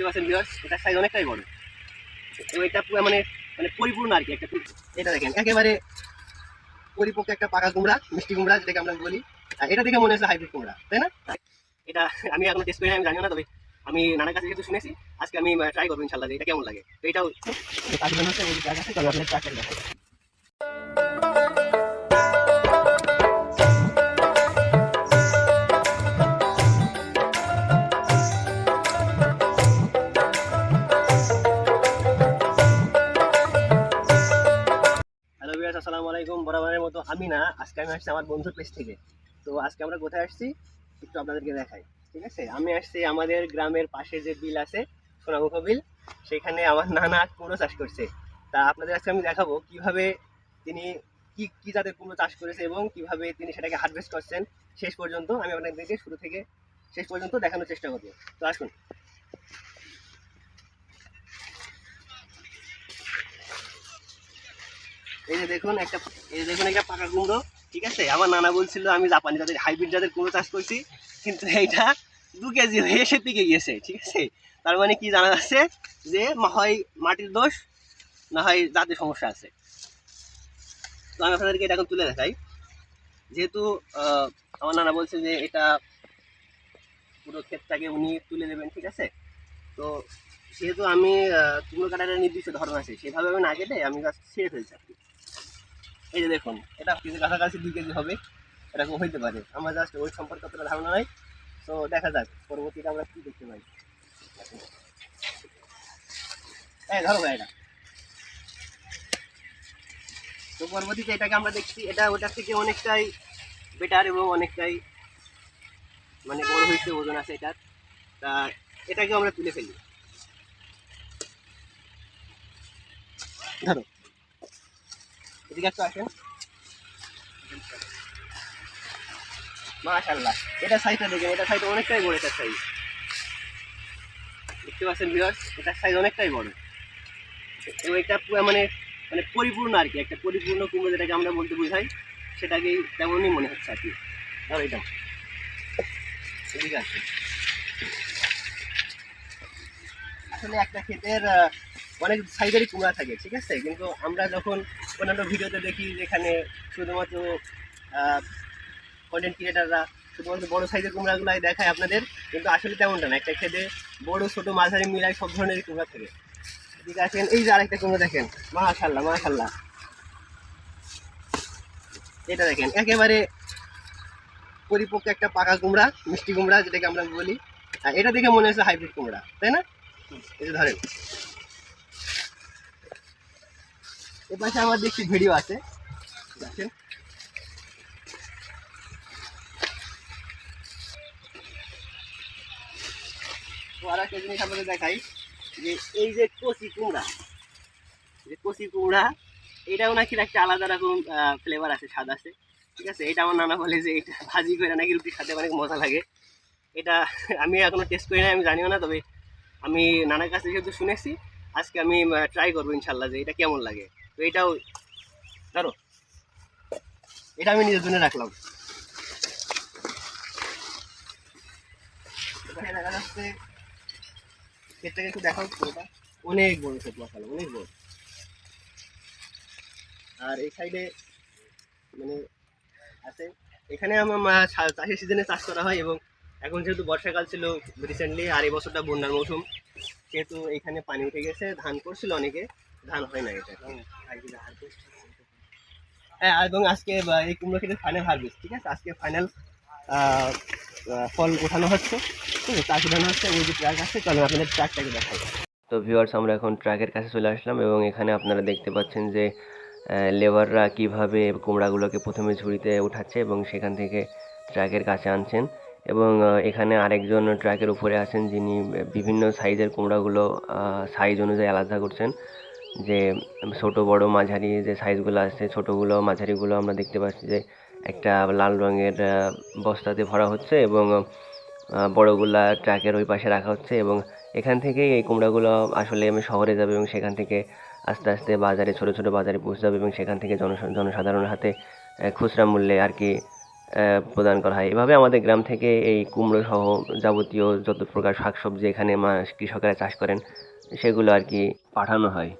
দেখতে পাচ্ছেন ভিউয়ার্স এটা সাইজ অনেকটাই বড়। এবং এটা পুরো মানে মানে পরিপূর্ণ আর কি একটা এটা দেখেন, একেবারে পরিপক্ক একটা পাকা কুমড়া, মিষ্টি কুমড়া, যেটাকে আমরা বলি। আর এটা দেখে মনে হচ্ছে হাইব্রিড কুমড়া, তাই না? এটা আমি এখনও টেস্ট করি, আমি জানি না, তবে আমি নানার কাছে যেহেতু শুনেছি, আজকে আমি ট্রাই করব ইনশাল্লাহ এটা কেমন লাগে। তো এটাও জন্য হচ্ছে আসসালামু আলাইকুম বরাবরের মতো আমি না, আজকে আমি আসছি আমার বন্ধুর পেজ থেকে। তো আজকে আমরা কোথায় আসছি? একটু আপনাদেরকে দেখাই, ঠিক আছে? আমি আসছি আমাদের গ্রামের পাশে যে বিল আছে, সোনামুখ বিল, সেখানে আমার নানা কুমড়ো চাষ করছে। তা আপনাদের আজকে আমি দেখাবো কীভাবে তিনি কি কি জাতের কুমড়ো চাষ করেছে এবং কীভাবে তিনি সেটাকে হারভেস্ট করছেন। শেষ পর্যন্ত আমি আপনাদেরকে শুরু থেকে, শেষ পর্যন্ত দেখানোর চেষ্টা করব। তো আসুন। এই দেখুন, একটা দেখুন, একটা পাকা কুমড়ো, ঠিক আছে? আমার নানা বলছিল, আমি জাপানি জাতের হাইব্রিড জাতের কুমড়ো চাষ করছি, কিন্তু এইটা দু কেজি হয়ে এসে দিকে গিয়েছে, ঠিক আছে? তার মানে কি জানা যাচ্ছে যে হয় মাটির দোষ, না হয় জাতের সমস্যা আছে। তো আমি আপনাদেরকে এটা এখন তুলে দেখাই। যেহেতু আমার নানা বলছে যে এটা পুরো ক্ষেতটাকে উনি তুলে দেবেন, ঠিক আছে? তো সেহেতু আমি কুমড়ো কাটার নির্দিষ্ট ধরন আছে, সেভাবে আমি না কেটে আমি গাছ ছেড়ে ফেলছি আর কি। এই যে দেখুন, এটা কিছু কাছাকাছি দুই কেজি হবে, এরকম হইতে পারে। আমার জাস্ট ওই সম্পর্কে অতটা ধারণা নাই। তো দেখা যাক, পরবর্তীতে আমরা কি দেখতে পাই। হ্যাঁ ধরো ভাই এটা। তো পরবর্তীতে এটাকে আমরা দেখছি, এটা ওটার থেকে অনেকটাই বেটার এবং অনেকটাই মানে বড় হয়েছে ওজন আছে এটার। তা এটাকেও আমরা তুলে ফেলি। ধরো। এটা সাইজটা এটা অনেকটাই এটা সাইজ দেখতে পাচ্ছেন ভিউয়ার্স এটা সাইজ অনেকটাই বড়। এটা মানে মানে পরিপূর্ণ আর কি, একটা পরিপূর্ণ কুমড়ো যেটাকে আমরা বলতে বোঝাই, সেটাকেই তেমনই মনে হচ্ছে আর কি। ধরো এটা। এদিকে আসে। আসলে একটা ক্ষেতের অনেক সাইজেরই কুমড়া থাকে, ঠিক আছে? কিন্তু আমরা যখন অন্যান্য ভিডিওতে দেখি যেখানে শুধুমাত্র কন্টেন্ট ক্রিয়েটাররা শুধুমাত্র বড় সাইজের কুমড়াগুলাই দেখায় আপনাদের, কিন্তু আসলে তেমনটা না। একটা খেতে বড়, ছোট, মাঝারি, মিলাই সব ধরনের কুমড়া থাকে। ঠিক আছেন এই যে আরেকটা কুমড়া দেখেন। মাশাল্লাহ মাশাল্লাহ এটা দেখেন, একেবারে পরিপক্ক একটা পাকা কুমড়া, মিষ্টি কুমড়া, যেটাকে আমরা বলি। আর এটা দেখে মনে হচ্ছে হাইব্রিড কুমড়া, তাই না? এই ধরেন। এ পাশে আমার দেখছি ভিডিও আছে। দেখেন। জিনিস আপনাদের দেখাই, যে এই যে কচি কুমড়া, যে কচি কুমড়া, এটাও নাকি একটা আলাদা রকম ফ্লেভার আছে আছে। ঠিক আছে? এটা আমার নানা বলে যে এটা ভাজি করে নাকি অনেক মজা লাগে। এটা আমি টেস্ট করি না আমি জানিও না, তবে আমি নানার কাছে যেহেতু শুনেছি। আজকে আমি ট্রাই করব ইনশাল্লাহ যে এটা কেমন লাগে। তো এটাও এটা আমি নিজের জন্য রাখলাম। দেখা অনেক বড় ক্ষেত মশালা অনেক বড়। আর এই সাইডে মানে আছে। এখানে আমার চাষের সিজনে চাষ করা হয় এবং এখন যেহেতু বর্ষাকাল ছিল রিসেন্টলি আর এই বছরটা বন্যার মৌসুম, সেহেতু এখানে পানি উঠে গেছে, ধান করছিল অনেকে। ধান হয় না এটা হ্যাঁ এবং আজকে এই কুমড়ো খেতে ফাইনাল হারভেস্ট ঠিক আছে? আজকে ফাইনাল ফল ওঠানো হচ্ছে ঠিক আছে? চাষ উঠানো হচ্ছে ওই যে ট্রাক আছে চলো আপনাদের ট্রাকটাকে দেখাই। তো ভিউয়ার্স আমরা এখন ট্রাকের কাছে চলে আসলাম এবং এখানে আপনারা দেখতে পাচ্ছেন যে লেবাররা কীভাবে কুমড়াগুলোকে প্রথমে ঝুড়িতে উঠাচ্ছে এবং সেখান থেকে ট্রাকের কাছে আনছেন। এবং এখানে আরেকজন ট্রাকের উপরে আছেন যিনি বিভিন্ন সাইজের কুমড়াগুলো সাইজ অনুযায়ী আলাদা করছেন। যে ছোট বড় মাঝারি যে সাইজগুলো আছে, ছোটোগুলো, মাঝারিগুলো আমরা দেখতে পাচ্ছি যে একটা লাল রঙের বস্তাতে ভরা হচ্ছে এবং বড়গুলা ট্রাকের ওই পাশে রাখা হচ্ছে এবং এখান থেকেই এই কুমড়াগুলো আসলে আমি শহরে যাবে এবং সেখান থেকে আস্তে আস্তে বাজারে, ছোট ছোট বাজারে পৌঁছে যাবে এবং সেখান থেকে জন, জনসাধারণের হাতে খুচরা মূল্যে আর কি প্রদান করা হয়। এভাবে আমাদের গ্রাম থেকে এই কুমড়ো সহ যাবতীয় যত প্রকার শাকসবজি এখানে কৃষকেরা চাষ করেন, সেগুলো আর কি পাঠানো হয়।